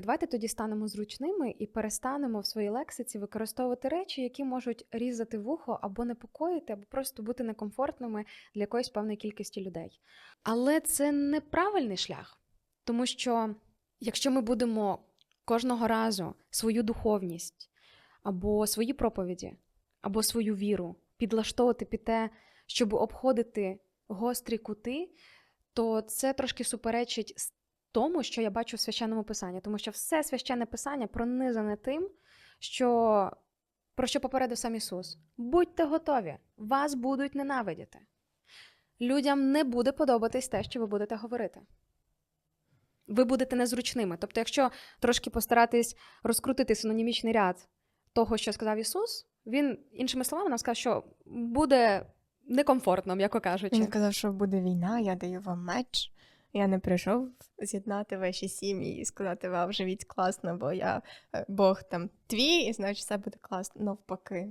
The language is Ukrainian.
Давайте тоді станемо зручними і перестанемо в своїй лексиці використовувати речі, які можуть різати вухо або непокоїти, або просто бути некомфортними для якоїсь певної кількості людей. Але це неправильний шлях, тому що якщо ми будемо кожного разу свою духовність або свої проповіді, або свою віру підлаштовувати під те, щоб обходити гострі кути, то це трошки суперечить тому, що я бачу в священному писанні, тому що все священне писання пронизане тим, що про що попередив сам Ісус. Будьте готові, вас будуть ненавидіти. Людям не буде подобатись те, що ви будете говорити. Ви будете незручними. Тобто, якщо трошки постаратись розкрутити синонімічний ряд того, що сказав Ісус, він, іншими словами, нам сказав, що буде некомфортно, м'яко кажучи. Він сказав, що буде війна, я даю вам меч. Я не прийшов з'єднати ваші сім'ї і сказати вам живіть класно, бо я е, Бог там твій, і значить все буде класно. Навпаки.